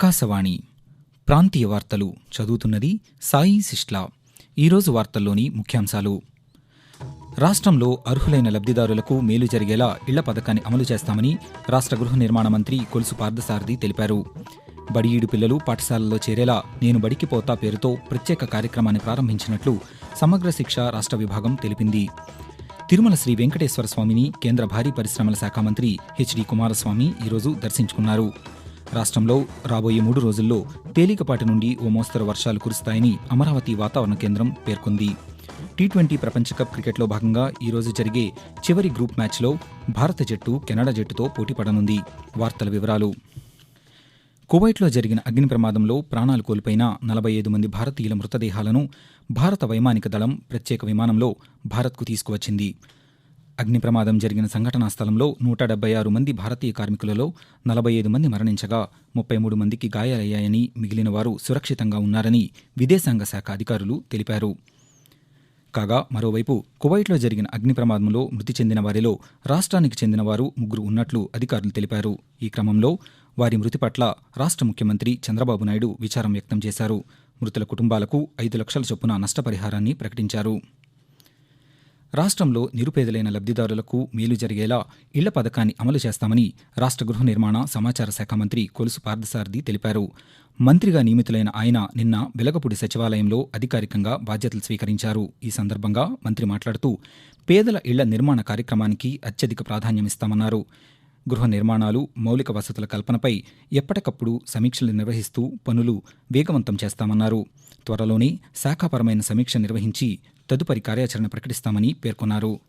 ఆకాశవాణి ప్రాంతీయ వార్తలు చదువుతున్నది సాయి సిష్లా ఈరోజు వార్తల్లోని ముఖ్యాంశాలు. రాష్ట్రంలో అర్హులైన లబ్ధిదారులకు మేలు జరిగేలా ఇళ్ళ పథకాన్ని అమలు చేస్తామని రాష్ట్ర గృహ నిర్మాణ మంత్రి కొలుసు పార్థసారథి తెలిపారు. బడిఈడు పిల్లలు పాఠశాలల్లో చేరేలా నేను బడికి పోతా పేరుతో ప్రత్యేక కార్యక్రమాన్ని ప్రారంభించినట్లు సమగ్ర శిక్ష రాష్ట్ర విభాగం తెలిపింది. తిరుమల శ్రీ వెంకటేశ్వర స్వామిని కేంద్ర భారీ పరిశ్రమల శాఖ మంత్రి హెచ్డి కుమారస్వామి ఈరోజు దర్శించుకున్నారు. రాష్ట్రంలో రాబోయే మూడు రోజుల్లో తేలికపాటి నుండి ఓ మోస్తరు వర్షాలు కురుస్తాయని అమరావతి వాతావరణ కేంద్రం పేర్కొంది. టీ ట్వంటీ ప్రపంచ కప్ క్రికెట్లో భాగంగా ఈరోజు జరిగే చివరి గ్రూప్ మ్యాచ్లో భారత జట్టు కెనడా జట్టుతో పోటీ పడనుంది. వార్తల వివరాలు. కువైట్లో జరిగిన అగ్ని ప్రమాదంలో ప్రాణాలు కోల్పోయిన నలభై ఐదు మంది భారతీయుల మృతదేహాలను భారత వైమానిక దళం ప్రత్యేక విమానంలో భారత్కు తీసుకువచ్చింది. అగ్ని ప్రమాదం జరిగిన సంఘటనా స్థలంలో నూట డెబ్బై ఆరు మంది భారతీయ కార్మికులలో నలభై ఐదు మంది మరణించగా ముప్పై మూడు మందికి గాయాలయ్యాయని మిగిలిన వారు సురక్షితంగా ఉన్నారని విదేశాంగ శాఖ అధికారులు తెలిపారు. కాగా మరోవైపు కువైట్లో జరిగిన అగ్ని ప్రమాదంలో మృతి చెందిన వారిలో రాష్ట్రానికి చెందిన వారు ముగ్గురు ఉన్నట్లు అధికారులు తెలిపారు. ఈ క్రమంలో వారి మృతి పట్ల రాష్ట్ర ముఖ్యమంత్రి చంద్రబాబు నాయుడు విచారం వ్యక్తం చేశారు. మృతుల కుటుంబాలకు ఐదు లక్షల చొప్పున నష్టపరిహారాన్ని ప్రకటించారు. రాష్ట్రంలో నిరుపేదలైన లబ్ధిదారులకు మేలు జరిగేలా ఇళ్ళ పథకాన్ని అమలు చేస్తామని రాష్ట్ర గృహ నిర్మాణ సమాచార శాఖ మంత్రి కొలుసు పార్థసారథి తెలిపారు. మంత్రిగా నియమితులైన ఆయన నిన్న వెలగపూడి సచివాలయంలో అధికారికంగా బాధ్యతలు స్వీకరించారు. ఈ సందర్భంగా మంత్రి మాట్లాడుతూ పేదల ఇళ్ళ నిర్మాణ కార్యక్రమానికి అత్యధిక ప్రాధాన్యమిస్తామన్నారు గృహ నిర్మాణాలు మౌలిక వసతుల కల్పనపై ఎప్పటికప్పుడు సమీక్షలు నిర్వహిస్తూ పనులు వేగవంతం చేస్తామన్నారు. త్వరలోనే శాఖాపరమైన సమీక్ష నిర్వహించి తదుపరి కార్యాచరణ ప్రకటిస్తామని పేర్కొన్నారు.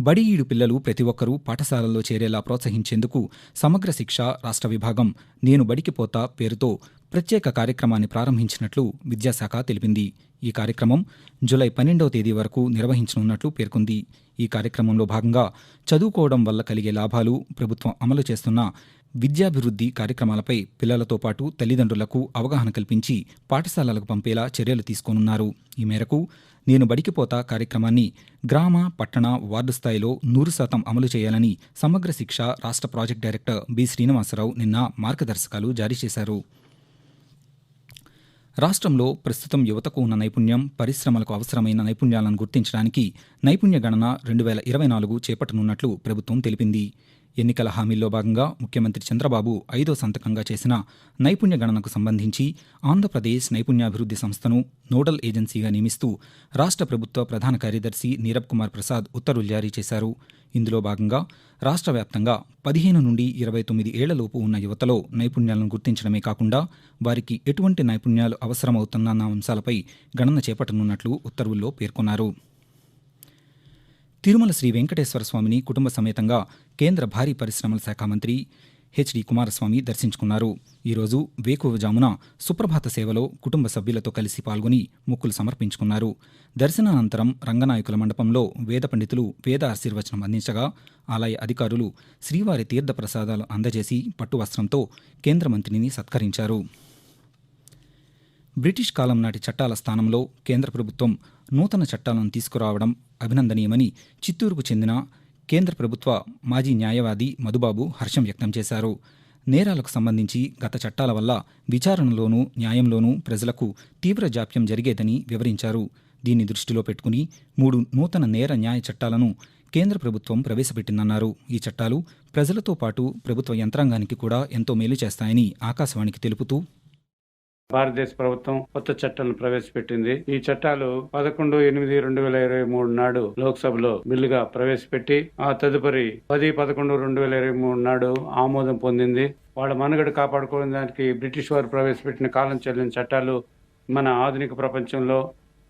బడి ఈడు పిల్లలు ప్రతి ఒక్కరూ పాఠశాలల్లో చేరేలా ప్రోత్సహించేందుకు సమగ్ర శిక్ష రాష్ట్ర విభాగం నేను బడికి పోతా పేరుతో ప్రత్యేక కార్యక్రమాన్ని ప్రారంభించినట్లు విద్యాశాఖ తెలిపింది. ఈ కార్యక్రమం జూలై పన్నెండవ తేదీ వరకు నిర్వహించనున్నట్లు పేర్కొంది. ఈ కార్యక్రమంలో భాగంగా చదువుకోవడం వల్ల కలిగే లాభాలు ప్రభుత్వం అమలు చేస్తున్న విద్యాభివృద్ధి కార్యక్రమాలపై పిల్లలతో పాటు తల్లిదండ్రులకు అవగాహన కల్పించి పాఠశాలలకు పంపేలా చర్యలు తీసుకోనున్నారు. ఈ మేరకు నేను బడికిపోతా కార్యక్రమాన్ని గ్రామ పట్టణ వార్డు స్థాయిలో నూరు శాతం అమలు చేయాలని సమగ్ర శిక్ష రాష్ట్ర ప్రాజెక్ట్ డైరెక్టర్ బి. శ్రీనివాసరావు నిన్న మార్గదర్శకాలు జారీ చేశారు. రాష్ట్రంలో ప్రస్తుతం యువతకు ఉన్న నైపుణ్యం పరిశ్రమలకు అవసరమైన నైపుణ్యాలను గుర్తించడానికి నైపుణ్య గణన రెండు వేల ఇరవై నాలుగు చేపట్టనున్నట్లు ప్రభుత్వం తెలిపింది. ఎన్నికల హామీల్లో భాగంగా ముఖ్యమంత్రి చంద్రబాబు ఐదో సంతకంగా చేసిన నైపుణ్య గణనకు సంబంధించి ఆంధ్రప్రదేశ్ నైపుణ్యాభివృద్ధి సంస్థను నోడల్ ఏజెన్సీగా నియమిస్తూ రాష్ట్ర ప్రభుత్వ ప్రధాన కార్యదర్శి నీరబ్ కుమార్ ప్రసాద్ ఉత్తర్వులు జారీ చేశారు. ఇందులో భాగంగా రాష్ట్ర వ్యాప్తంగా పదిహేను నుండి ఇరవై తొమ్మిది ఏళ్ళలోపు ఉన్న యువతలో నైపుణ్యాలను గుర్తించడమే కాకుండా వారికి ఎటువంటి నైపుణ్యాలు అవసరమవుతున్న అంశాలపై గణన చేపట్టనున్నట్లు ఉత్తర్వుల్లో పేర్కొన్నారు. తిరుమల శ్రీ వెంకటేశ్వర స్వామిని కుటుంబ సమేతంగా కేంద్ర భారీ పరిశ్రమల శాఖ మంత్రి హెచ్డి కుమారస్వామి దర్శించుకున్నారు. ఈరోజు వేకువజామున సుప్రభాత సేవలో కుటుంబ సభ్యులతో కలిసి పాల్గొని మొక్కులు సమర్పించుకున్నారు. దర్శనానంతరం రంగనాయకుల మండపంలో వేద పండితులు వేద ఆశీర్వచనం అందించగా ఆలయ అధికారులు శ్రీవారి తీర్థ ప్రసాదాలు అందజేసి పట్టు వస్త్రంతో కేంద్ర మంత్రిని సత్కరించారు. బ్రిటిష్ కాలం నాటి చట్టాల స్థానంలో కేంద్ర ప్రభుత్వం నూతన చట్టాలను తీసుకురావడం అభినందనీయమని చిత్తూరుకు చెందిన కేంద్ర ప్రభుత్వ మాజీ న్యాయవాది మధుబాబు హర్షం వ్యక్తం చేశారు. నేరాలకు సంబంధించి గత చట్టాల వల్ల విచారణలోనూ న్యాయంలోనూ ప్రజలకు తీవ్ర జాప్యం జరిగేదని వివరించారు. దీన్ని దృష్టిలో పెట్టుకుని మూడు నూతన నేర న్యాయ చట్టాలను కేంద్ర ప్రభుత్వం ప్రవేశపెట్టిందన్నారు. ఈ చట్టాలు ప్రజలతో పాటు ప్రభుత్వ యంత్రాంగానికి కూడా ఎంతో మేలు చేస్తాయని ఆకాశవాణికి తెలుపుతూ భారతదేశ ప్రభుత్వం కొత్త చట్టాలను ప్రవేశపెట్టింది. ఈ చట్టాలు పదకొండు ఎనిమిది రెండు వేల ఇరవై మూడు నాడు లోక్సభలో బిల్లుగా ప్రవేశపెట్టి ఆ తదుపరి పది పదకొండు రెండు వేల ఇరవై మూడు నాడు ఆమోదం పొందింది. వాళ్ళ మనుగడ కాపాడుకోవడం దానికి బ్రిటిష్ వారు ప్రవేశపెట్టిన కాలం చెల్లిన చట్టాలు మన ఆధునిక ప్రపంచంలో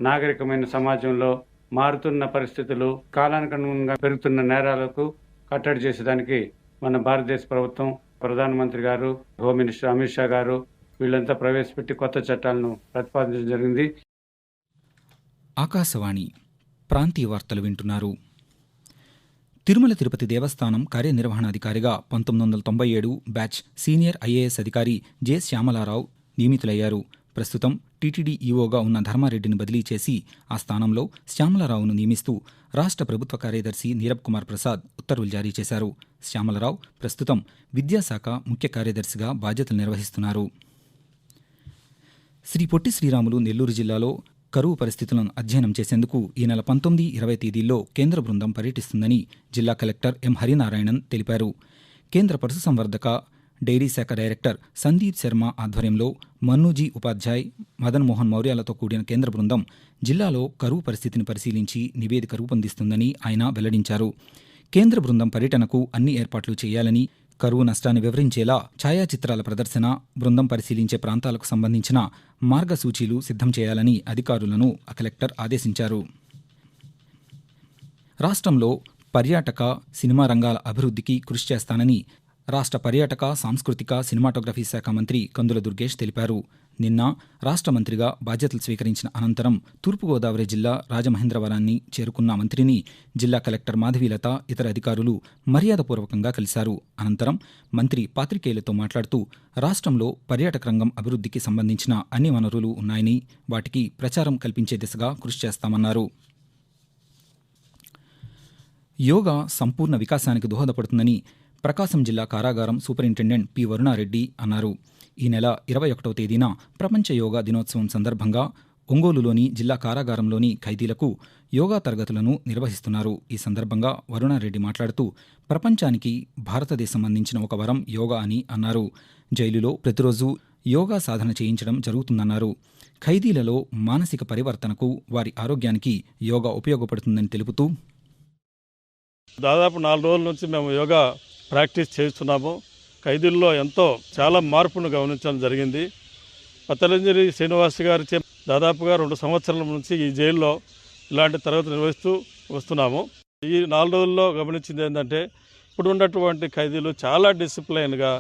నాగరికమైన సమాజంలో మారుతున్న పరిస్థితులు కాలానుగుణంగా పెరుగుతున్న నేరాలకు కట్టడి చేసేదానికి మన భారతదేశ ప్రభుత్వం ప్రధానమంత్రి గారు హోమ్ మినిస్టర్ అమిత్ షా గారు వీళ్ళంతా ప్రవేశపెట్టి కొత్త చట్టాలను ప్రతిపాదించడం జరిగింది. ఆకాశవాణి ప్రాంతీయ వార్తలు వింటున్నారు. తిరుమల తిరుపతి దేవస్థానం కార్యనిర్వహణాధికారిగా పంతొమ్మిది వందల తొంభై ఏడు బ్యాచ్ సీనియర్ ఐఏఎస్ అధికారి జె. శ్యామలారావు నియమితులయ్యారు. ప్రస్తుతం టీటీడీ ఈవోగా ఉన్న ధర్మారెడ్డిని బదిలీ చేసి ఆ స్థానంలో శ్యామలరావును నియమిస్తూ రాష్ట్ర ప్రభుత్వ కార్యదర్శి నీరబ్ కుమార్ ప్రసాద్ ఉత్తర్వులు జారీ చేశారు. శ్యామలరావు ప్రస్తుతం విద్యాశాఖ ముఖ్య కార్యదర్శిగా బాధ్యతలు నిర్వహిస్తున్నారు. శ్రీ పొట్టి శ్రీరాములు నెల్లూరు జిల్లాలో కరువు పరిస్థితులను అధ్యయనం చేసేందుకు ఈ నెల పంతొమ్మిది ఇరవై తేదీల్లో కేంద్ర బృందం పర్యటిస్తుందని జిల్లా కలెక్టర్ ఎం హరినారాయణన్ తెలిపారు. కేంద్ర పశుసంవర్ధక డైరీ శాఖ డైరెక్టర్ సందీప్ శర్మ ఆధ్వర్యంలో మన్నూజీ ఉపాధ్యాయ్ మదన్ మోహన్ మౌర్యాలతో కూడిన కేంద్ర బృందం జిల్లాలో కరువు పరిస్థితిని పరిశీలించి నివేదిక రూపొందిస్తుందని ఆయన వెల్లడించారు. కేంద్ర బృందం పర్యటనకు అన్ని ఏర్పాట్లు చేయాలని కరువు నష్టాన్ని వివరించేలా ఛాయాచిత్రాల ప్రదర్శన బృందం పరిశీలించే ప్రాంతాలకు సంబంధించిన మార్గసూచీలు సిద్ధం చేయాలని అధికారులను కలెక్టర్ ఆదేశించారు. రాష్ట్రంలో పర్యాటక సినిమా రంగాల అభివృద్ధికి కృషి చేస్తానని రాష్ట్ర పర్యాటక సాంస్కృతిక సినిమాటోగ్రఫీ శాఖ మంత్రి కందుల దుర్గేష్ తెలిపారు. నిన్న రాష్ట్ర మంత్రిగా బాధ్యతలు స్వీకరించిన అనంతరం తూర్పుగోదావరి జిల్లా రాజమహేంద్రవరాన్ని చేరుకున్న మంత్రిని జిల్లా కలెక్టర్ మాధవీలత ఇతర అధికారులు మర్యాదపూర్వకంగా కలిశారు. అనంతరం మంత్రి పాత్రికేయులతో మాట్లాడుతూ రాష్ట్రంలో పర్యాటక రంగం అభివృద్ధికి సంబంధించిన అన్ని వనరులు ఉన్నాయని వాటికి ప్రచారం కల్పించే దిశగా కృషి చేస్తామన్నారు. యోగా సంపూర్ణ వికాసానికి దోహదపడుతుందని ప్రకాశం జిల్లా కారాగారం సూపరింటెండెంట్ పి వరుణారెడ్డి అన్నారు. ఈ నెల ఇరవై ఒకటవ తేదీన ప్రపంచ యోగా దినోత్సవం సందర్భంగా ఒంగోలులోని జిల్లా కారాగారంలోని ఖైదీలకు యోగా తరగతులను నిర్వహిస్తున్నారు. ఈ సందర్భంగా వరుణారెడ్డి మాట్లాడుతూ ప్రపంచానికి భారతదేశం అందించిన ఒక వరం యోగా అని అన్నారు. జైలులో ప్రతిరోజు యోగా సాధన చేయించడం జరుగుతుందన్నారు. ఖైదీలలో మానసిక పరివర్తనకు వారి ఆరోగ్యానికి యోగా ఉపయోగపడుతుందని తెలుపుతూ దాదాపు నాలుగు రోజుల నుంచి మేము యోగా ప్రాక్టీస్ చేస్తున్నాము. ఖైదీల్లో ఎంతో చాలా మార్పును గమనించడం జరిగింది. పతలంజలి శ్రీనివాస్ గారి దాదాపుగా రెండు సంవత్సరాల నుంచి ఈ జైల్లో ఇలాంటి తరగతులు నిర్వహిస్తూ వస్తున్నాము. ఈ నాలుగు రోజుల్లో గమనించింది ఏంటంటే ఇప్పుడు ఉన్నటువంటి ఖైదీలు చాలా డిసిప్లైన్గా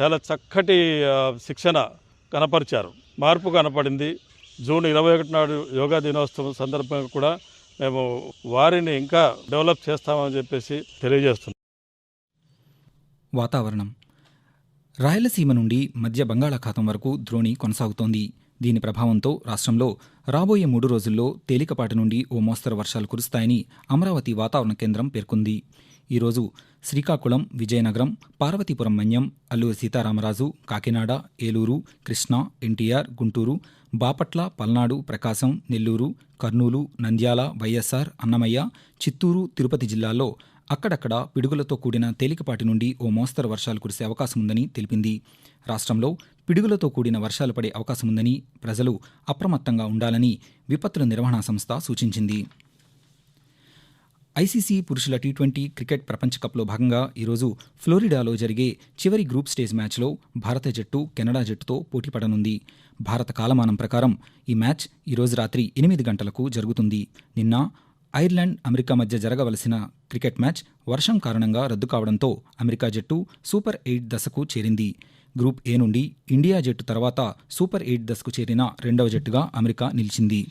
చాలా చక్కటి శిక్షణ కనపరిచారు. మార్పు కనపడింది. జూన్ ఇరవై ఒకటి నాడు యోగా దినోత్సవం సందర్భంగా కూడా మేము వారిని ఇంకా డెవలప్ చేస్తామని చెప్పేసి తెలియజేస్తున్నాం. వాతావరణం. రాయలసీమ నుండి మధ్య బంగాళాఖాతం వరకు ద్రోణి కొనసాగుతోంది. దీని ప్రభావంతో రాష్ట్రంలో రాబోయే మూడు రోజుల్లో తేలికపాటి నుండి ఓ మోస్తరు వర్షాలు కురుస్తాయని అమరావతి వాతావరణ కేంద్రం పేర్కొంది. ఈరోజు శ్రీకాకుళం విజయనగరం పార్వతీపురం మన్యం అల్లూరి సీతారామరాజు కాకినాడ ఏలూరు కృష్ణా ఎన్టీఆర్ గుంటూరు బాపట్ల పల్నాడు ప్రకాశం నెల్లూరు కర్నూలు నంద్యాల వైఎస్ఆర్ అన్నమయ్య చిత్తూరు తిరుపతి జిల్లాల్లో అక్కడక్కడ పిడుగులతో కూడిన తేలికపాటి నుండి ఓ మోస్తరు వర్షాలు కురిసే అవకాశం ఉందని తెలిపింది. రాష్ట్రంలో పిడుగులతో కూడిన వర్షాలు పడే అవకాశం ఉందని ప్రజలు అప్రమత్తంగా ఉండాలని విపత్తుల నిర్వహణా సంస్థ సూచించింది. ఐసీసీ పురుషుల టీ ట్వంటీ క్రికెట్ ప్రపంచ కప్లో భాగంగా ఈరోజు ఫ్లోరిడాలో జరిగే చివరి గ్రూప్ స్టేజ్ మ్యాచ్లో భారత జట్టు కెనడా జట్టుతో పోటీ పడనుంది. భారత కాలమానం ప్రకారం ఈ మ్యాచ్ ఈరోజు రాత్రి ఎనిమిది గంటలకు జరుగుతుంది. నిన్న ఐర్లాండ్ అమెరికా మధ్య జరగవలసిన క్రికెట్ మ్యాచ్ వర్షం కారణంగా రద్దు కావడంతో అమెరికా జట్టు సూపర్ ఎయిట్ దశకు చేరింది. గ్రూప్ ఏ నుండి ఇండియా జట్టు తర్వాత సూపర్ ఎయిట్ దశకు చేరిన రెండవ జట్టుగా అమెరికా నిలిచింది.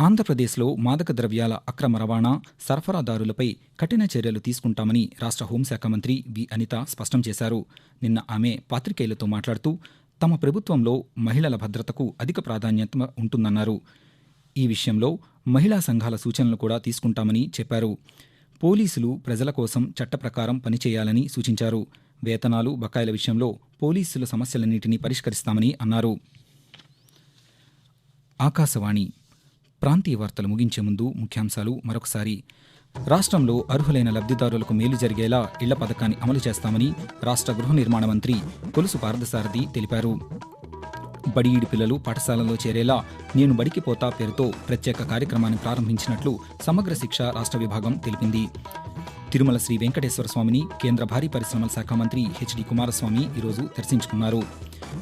ఆంధ్రప్రదేశ్లో మాదక ద్రవ్యాల అక్రమ రవాణా సరఫరాదారులపై కఠిన చర్యలు తీసుకుంటామని రాష్ట్ర హోంశాఖ మంత్రి వి అనిత స్పష్టం చేశారు. నిన్న ఆమె పాత్రికేయులతో మాట్లాడుతూ తమ ప్రభుత్వంలో మహిళల భద్రతకు అధిక ప్రాధాన్యత ఉంటుందన్నారు. ఈ విషయంలో మహిళా సంఘాల సూచనలు కూడా తీసుకుంటామని చెప్పారు. పోలీసులు ప్రజల కోసం చట్ట ప్రకారం పనిచేయాలని సూచించారు. వేతనాలు బకాయిల విషయంలో పోలీసుల సమస్యలన్నింటినీ పరిష్కరిస్తామని అన్నారు. ఆకాశవాణి ప్రాంతీయ వార్తలు ముగించే ముందు ముఖ్యాంశాలు మరొకసారి. రాష్ట్రంలో అర్హులైన లబ్ధిదారులకు మేలు జరిగేలా ఇళ్ళ పథకాన్ని అమలు చేస్తామని రాష్ట్ర గృహ నిర్మాణ మంత్రి కొలుసు పార్థసారథి తెలిపారు. బడిఈడి పిల్లలు పాఠశాలలో చేరేలా నేను బడికి పోతా పేరుతో ప్రత్యేక కార్యక్రమాన్ని ప్రారంభించినట్లు సమగ్ర శిక్ష రాష్ట్ర విభాగం తెలిపింది. తిరుమల శ్రీ వెంకటేశ్వర స్వామిని కేంద్ర భారీ పరిశ్రమల శాఖ మంత్రి హెచ్డి కుమారస్వామి ఈరోజు దర్శించుకున్నారు.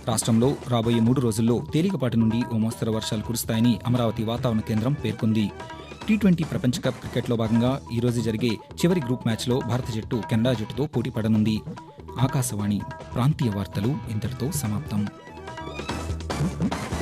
రాష్ట్రంలో రాబోయే మూడు రోజుల్లో తేలికపాటి నుండి ఓ మోస్తరు వర్షాలు కురుస్తాయని అమరావతి వాతావరణ కేంద్రం పేర్కొంది. టీ ట్వంటీ ప్రపంచ కప్ క్రికెట్లో భాగంగా ఈరోజు జరిగే చివరి గ్రూప్ మ్యాచ్లో భారత జట్టు కెనడా జట్టుతో పోటీ పడనుంది. ఆకాశవాణి ప్రాంతీయ వార్తలు ఇంతటితో సమాప్తం. Mm-hmm.